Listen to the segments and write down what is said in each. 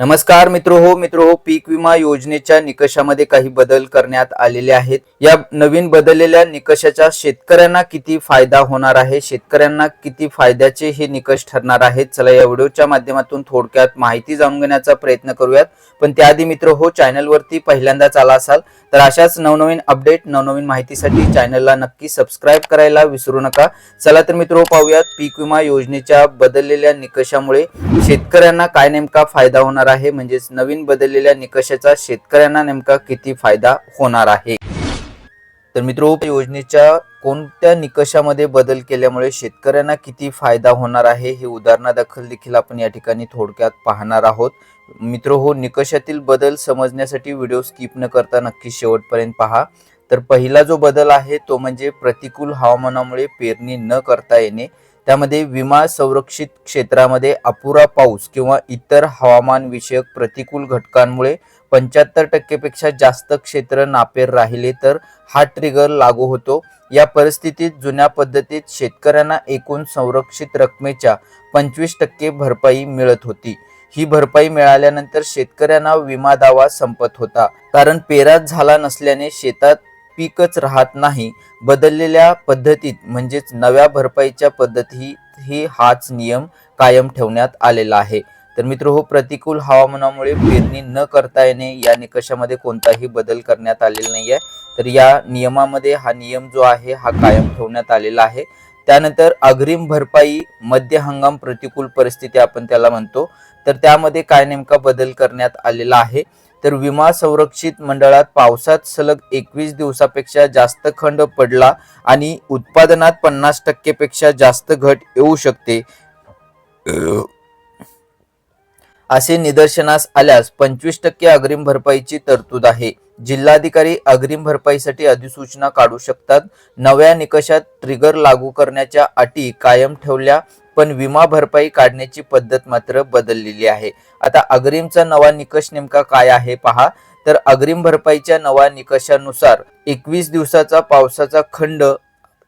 नमस्कार मित्र हो मित्र हो पीक विमा योजनेच्या निकषामध्ये काही बदल करण्यात आलेले आहेत. या नवीन बदललेल्या निकषाचा शेतकऱ्यांना किती फायदा होणार आहे? शेतकऱ्यांना किती फायद्याचे हे निकष ठरणार आहेत? चला या व्हिडिओच्या माध्यमातून थोडक्यात माहिती जाणून घेण्याचा प्रयत्न करूयात. पण त्याआधी मित्र हो चॅनलवरती पहिल्यांदाच आला असाल तर अशाच नवनवीन अपडेट नवनवीन माहितीसाठी चॅनलला नक्की सबस्क्राईब करायला विसरू नका. चला तर मित्र पाहूयात पीक विमा योजनेच्या बदललेल्या निकषामुळे शेतकऱ्यांना काय नेमका फायदा होणार आहे. म्हणजेच नवीन बदललेल्या निकषाचा शेतकऱ्यांना नेमका किती फायदा होणार आहे? तर मित्र योजनेच्या कोणत्या निकषामध्ये बदल केल्यामुळे शेतकऱ्यांना किती फायदा होणार आहे? हे उदाहरणादाखल देखील आपण या ठिकाणी थोडक्यात पाहणार आहोत. मित्र हो निकषातील बदल समजण्यासाठी व्हिडिओ स्किप न करता नक्की शेवटपर्यंत पहा. तर पहिला जो बदल आहे तो म्हणजे प्रतिकूल हवामानामुळे पेरणी न करता येणे. त्यामध्ये विमा संरक्षित क्षेत्रामध्ये अपुरा पाऊस किंवा इतर हवामान विषयक प्रतिकूल घटकांमुळे पंच्याहत्तर टक्केपेक्षा जास्त क्षेत्र नापेर राहिले तर हा ट्रिगर लागू होतो. या परिस्थितीत जुन्या पद्धतीत शेतकऱ्यांना एकूण संरक्षित रकमेच्या पंचवीस टक्के भरपाई मिळत होती. ही भरपाई मिळाल्यानंतर शेतकऱ्यांना विमा दावा संपत होता. कारण पेरात झाला नसल्याने शेतात पीकच राहत नाही. बदललेल्या पद्धतीत म्हणजेच नव्या भरपाईच्या पद्धतीत ही हाच नियम कायम ठेवण्यात आलेला आहे. तर मित्र हो प्रतिकूल हवामानामुळे पेरणी न करता येणे या निकषामध्ये कोणताही बदल करण्यात आलेला नाही आहे तर या नियमामध्ये हा नियम जो आहे हा कायम ठेवण्यात आलेला आहे. त्यानंतर अग्रिम भरपाई मध्य हंगाम प्रतिकूल परिस्थिती आपण त्याला म्हणतो. तर त्यामध्ये काय नेमका बदल करण्यात आलेला आहे? तर विमा संरक्षित मंडळात पावसात सलग एकवीस दिवसापेक्षा जास्त खंड पडला आणि उत्पादनात पन्नास टक्केपेक्षा जास्त घट येऊ शकते. असे निदर्शनास आल्यास पंचवीस टक्के अग्रिम भरपाईची तरतूद आहे. जिल्हाधिकारी अग्रिम भरपाईसाठी अधिसूचना काढू शकतात. नव्या निकषात ट्रिगर लागू करण्याच्या अटी कायम ठेवल्या पण विमा भरपाई काढण्याची पद्धत मात्र बदललेली आहे. आता अग्रिमचा नवा निकष नेमका काय आहे पहा. तर अग्रिम भरपाईच्या नव्या निकषानुसार एकवीस दिवसाचा पावसाचा खंड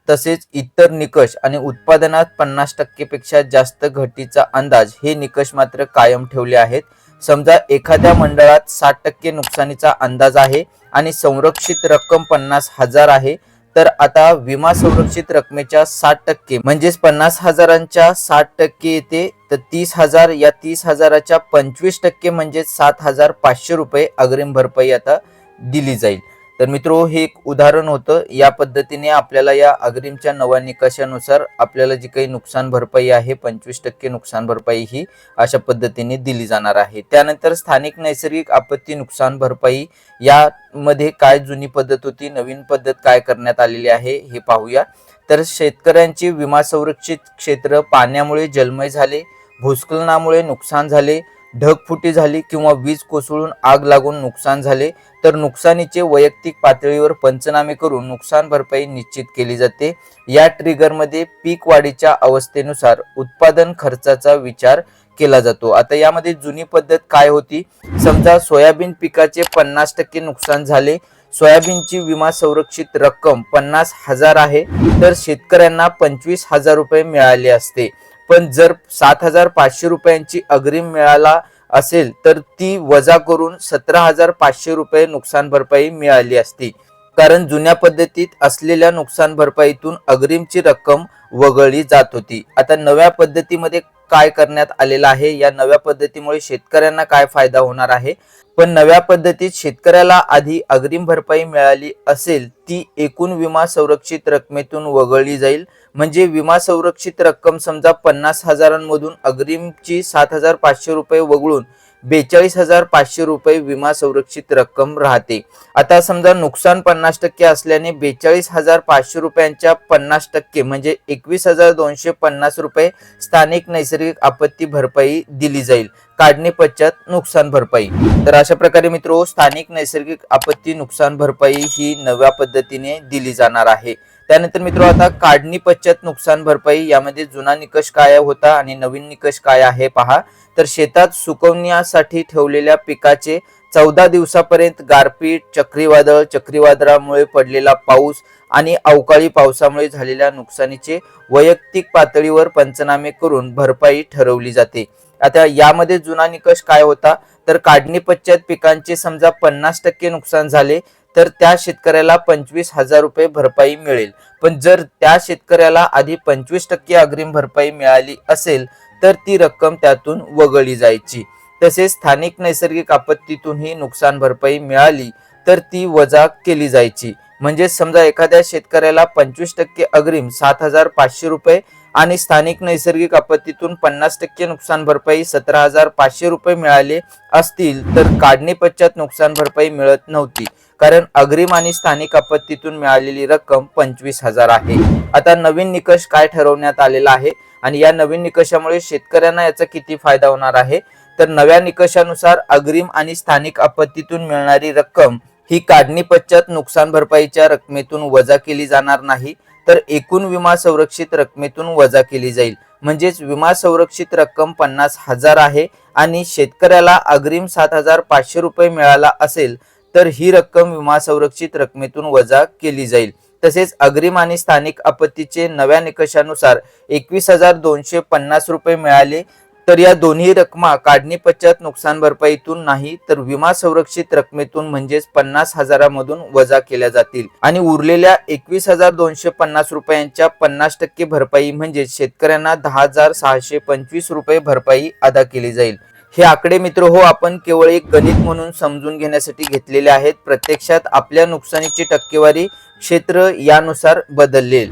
तसेच इतर निकष आणि उत्पादनात पन्नास टक्केपेक्षा जास्त घटीचा अंदाज हे निकष मात्र कायम ठेवले आहेत. समजा एखाद्या मंडळात साठ टक्के नुकसानीचा अंदाज आहे आणि संरक्षित रक्कम पन्नास हजार आहे. तर आता विमा संरक्षित रकमेच्या साठ टक्के म्हणजेच पन्नास हजारांच्या साठ टक्के येते तर तीस हजार या तीस हजाराच्या पंचवीस टक्के म्हणजे सात हजार पाचशे रुपये अग्रिम भरपाई आता दिली जाईल. तर मित्रो हे एक उदाहरण होतं. या पद्धतीने आपल्याला या अग्रिमच्या नव्या निकषानुसार आपल्याला जी काही नुकसान भरपाई आहे पंचवीस टक्के नुकसान भरपाई ही अशा पद्धतीने दिली जाणार आहे. त्यानंतर स्थानिक नैसर्गिक आपत्ती नुकसान भरपाई यामध्ये काय जुनी पद्धत होती नवीन पद्धत काय करण्यात आलेली आहे हे पाहूया. तर शेतकऱ्यांची विमा संरक्षित क्षेत्र पाण्यामुळे जलमय झाले भूस्खलनामुळे नुकसान झाले ढगफुटी झाली किंवा वीज कोसळून आग लागून नुकसान झाले तर नुकसानीचे वैयक्तिक पातळीवर पंचनामे करून नुकसान भरपाई निश्चित केली जाते. या ट्रिगरमध्ये पीक वाढीच्या अवस्थेनुसार उत्पादन खर्चाचा विचार केला जातो. आता यामध्ये जुनी पद्धत काय होती? समजा सोयाबीन पिकाचे पन्नास टक्के नुकसान झाले. सोयाबीनची विमा संरक्षित रक्कम पन्नास हजार आहे. तर शेतकऱ्यांना पंचवीस हजार रुपये मिळाले असते. पण जर सात हजार पाचशे रुपयांची अग्रिम मिळाला असेल तर ती वजा करून सतरा हजार पाचशे रुपये नुकसान भरपाई मिळाली असती. कारण जुन्या पद्धतीत असलेल्या नुकसान भरपाईतून अग्रिमची रक्कम वगळली जात होती. आता नव्या पद्धतीमध्ये काय करण्यात आलेलं आहे? या नव्या पद्धतीमुळे शेतकऱ्यांना काय फायदा होणार आहे? पण नव्या पद्धतीत शेतकऱ्याला आधी अग्रिम भरपाई मिळाली असेल ती एकूण विमा संरक्षित रकमेतून वगळली जाईल. म्हणजे विमा संरक्षित रक्कम समजा पन्नास हजारांमधून अग्रिमची सात हजार पाचशे रुपये वगळून बेचाळीस हजार पाचशे रुपये विमा संरक्षित रक्कम राहते. आता समजा नुकसान पन्नास टक्के असल्याने बेचाळीस हजार पाचशे रुपयांच्या पन्नास टक्के म्हणजे एकवीस हजार दोनशे पन्नास रुपये स्थानिक नैसर्गिक आपत्ती भरपाई दिली जाईल. काढणी पश्चात नुकसान भरपाई. तर अशा प्रकारे मित्र स्थानिक नैसर्गिक आपत्ती नुकसान भरपाई ही नव्या पद्धतीने दिली जाणार आहे. त्यानंतर मित्र आता काढणी पश्चात नुकसान भरपाई यामध्ये जुना निकष काय होता आणि नवीन निकष काय आहे पहा. तर शेतात सुकवण्यासाठी ठेवलेल्या पिकाचे चौदा दिवसापर्यंत गारपीट चक्रीवादळ चक्रीवादळामुळे पडलेला पाऊस आणि अवकाळी पावसामुळे झालेल्या नुकसानीचे वैयक्तिक पातळीवर पंचनामे करून भरपाई ठरवली जाते. आता यामध्ये जुना निकष काय होता? तर काढणी पश्चात पिकांचे समजा पन्नास टक्के नुकसान झाले तर त्या शेतकऱ्याला पंचवीस हजार रुपये भरपाई मिळेल. पण जर त्या शेतकऱ्याला आधी पंचवीस टक्के अग्रिम भरपाई मिळाली असेल तर ती रक्कम त्यातून वगळली जायची. तसेच स्थानिक नैसर्गिक आपत्तीतूनही नुकसान भरपाई मिळाली तर ती वजा केली जायची. म्हणजे समजा एखाद्या शेतकऱ्याला पंचवीस टक्के अग्रिम सात हजार पाचशे रुपये आणि स्थानिक नैसर्गिक आपत्तीतून पन्नास टक्के नुकसान भरपाई सतरा हजार पाचशे रुपये मिळाले असतील तर काढणी पश्चात नुकसान भरपाई मिळत नव्हती. कारण अग्रिम आणि स्थानिक आपत्तीतून मिळालेली रक्कम पंचवीस हजार आहे. आता नवीन निकष काय ठरवण्यात आलेला आहे? आणि या नवीन निकषामुळे शेतकऱ्यांना याचा किती फायदा होणार आहे? तर नव्या निकषानुसार अग्रिम आणि स्थानिक आपत्तीतून मिळणारी रक्कम ही काढणी पश्चात नुकसान भरपाईच्या रकमेतून वजा केली जाणार नाही तर एकूण विमा संरक्षित रकमेतून वजा केली जाईल. म्हणजेच विमा संरक्षित रक्कम पन्नास हजार आहे आणि शेतकऱ्याला अग्रिम सात हजार पाचशे रुपये मिळाला असेल तर ही रक्कम विमा संरक्षित रकमेतून वजा केली जाईल. तसेच अग्रिम आणि स्थानिक आपत्तीचे नव्या निकषानुसार एकवीस हजार दोनशे पन्नास रुपये मिळाले तर या दोन्ही रकमा काढणी पश्चात नुकसान भरपाईतून नाही तर विमा संरक्षित रकमेतून म्हणजेच पन्नास हजारामधून वजा केल्या जातील. आणि उरलेल्या एकवीस हजार दोनशे पन्नास रुपयांच्या पन्नास टक्के भरपाई म्हणजे शेतकऱ्यांना दहा हजार सहाशे पंचवीस रुपये भरपाई अदा केली जाईल. हे आकडे मित्र हो आपण केवळ एक गणित म्हणून समजून घेण्यासाठी घेतलेले आहेत. प्रत्यक्षात आपल्या नुकसानीची टक्केवारी क्षेत्र यानुसार बदलले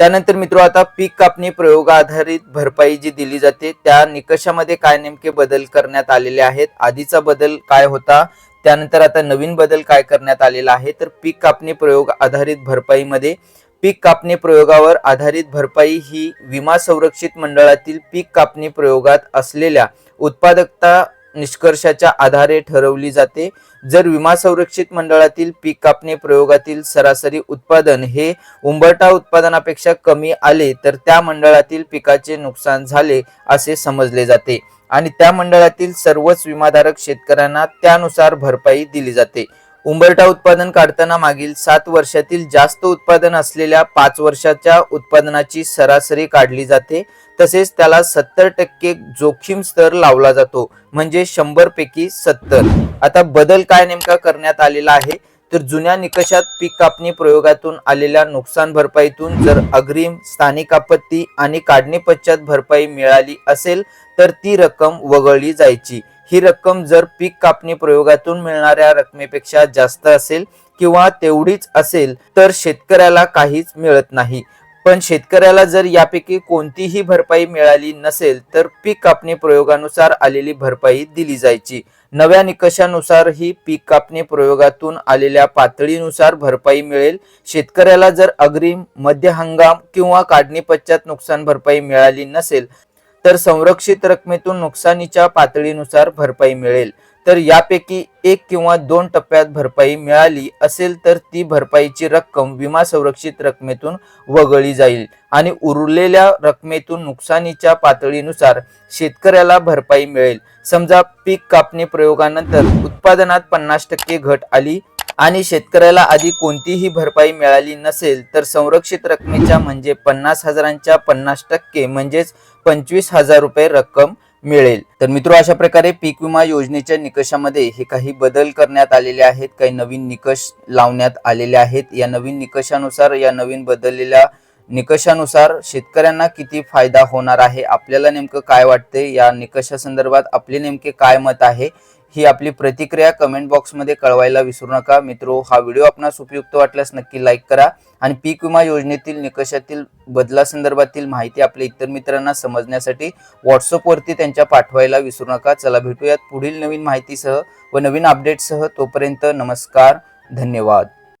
त्यानंतर मित्र आता पीक कापणी प्रयोग आधारित भरपाई जी दिली जाते त्या निकषामध्ये काय नेमके बदल करण्यात आलेले आहेत? आधीचा बदल काय होता? त्यानंतर आता नवीन बदल काय करण्यात आलेला आहे? तर पीक कापणी प्रयोग आधारित भरपाईमध्ये पीक कापणी प्रयोगावर आधारित भरपाई ही विमा संरक्षित मंडळातील पीक कापणी प्रयोगात असलेल्या उत्पादकता निष्कर्षाच्या आधारे ठरवली जाते. जर विमा संरक्षित मंडळातील पीक कापणी प्रयोगातील सरासरी उत्पादन हे उंबरठा उत्पादनापेक्षा कमी आले तर त्या मंडळातील पिकाचे नुकसान झाले असे समजले जाते आणि त्या मंडळातील सर्वच विमाधारक शेतकऱ्यांना त्यानुसार भरपाई दिली जाते. उंबरटा उत्पादन काढताना मागील सात वर्षातील जास्त उत्पादन असलेल्या पाच वर्षाच्या उत्पादनाची सरासरी काढली जाते. तसेच त्याला सत्तर टक्के जोखीम स्तर लावला जातो. म्हणजे शंभर पैकी सत्तर. आता बदल काय नेमका करण्यात आलेला आहे? तर जुन्या निकषात पीक कापणी प्रयोगातून आलेल्या नुकसान भरपाईतून जर अग्रिम स्थानिक आपत्ती आणि काढणी पश्चात भरपाई मिळाली असेल तर ती रक्कम वगळली जायची. ही रक्कम जर पीक कापणी प्रयोगातून मिळणाऱ्या रकमेपेक्षा जास्त असेल किंवा तेवढीच असेल तर शेतकऱ्याला काहीच मिळत नाही. पण शेतकऱ्याला जर यापैकी कोणतीही भरपाई मिळाली नसेल तर पीक कापणी प्रयोगानुसार आलेली भरपाई दिली जायची. नव्या निकषानुसार ही पीक कापणी प्रयोगातून आलेल्या पातळीनुसार भरपाई मिळेल. शेतकऱ्याला जर अग्रिम मध्य हंगाम किंवा काढणी पश्चात नुकसान भरपाई मिळाली नसेल तर संरक्षित रकमेतून नुकसानीच्या पातळीनुसार भरपाई मिळेल. तर यापैकी एक किंवा दोन टप्प्यात भरपाई मिळाली असेल तर ती भरपाईची रक्कम विमा संरक्षित रकमेतून वगळली जाईल. आणि उरलेल्या रकमेतून नुकसानीच्या पातळीनुसार शेतकऱ्याला भरपाई मिळेल. समजा पीक कापणी प्रयोगानंतर उत्पादनात पन्नास टक्के घट आली आणि शेतकऱ्याला आधी कोणतीही भरपाई मिळाली नसेल तर संरक्षित रकमेच्या म्हणजे पन्नास हजारांच्या पन्नास टक्के म्हणजेच पंचवीस हजार रुपये रक्कम मिळेल. तर मित्र अशा प्रकारे पीक विमा योजनेच्या निकषामध्ये हे काही बदल करण्यात आलेले आहेत काही नवीन निकष लावण्यात आलेले आहेत. या नवीन निकषानुसार या नवीन बदललेल्या निकषानुसार शेतकऱ्यांना किती फायदा होणार आहे? आपल्याला नेमकं काय वाटते या निकषासंदर्भात आपले नेमके काय मत आहे? ही आपली प्रतिक्रिया कमेंट बॉक्समध्ये कळवायला विसरू नका. मित्रो हा व्हिडिओ आपणास उपयुक्त वाटल्यास नक्की लाईक करा आणि पीक विमा योजनेतील निकषातील बदलासंदर्भातील माहिती आपल्या इतर मित्रांना समजण्यासाठी व्हॉट्सअपवरती त्यांच्या पाठवायला विसरू नका. चला भेटूयात पुढील नवीन माहितीसह व नवीन अपडेटसह तोपर्यंत नमस्कार धन्यवाद.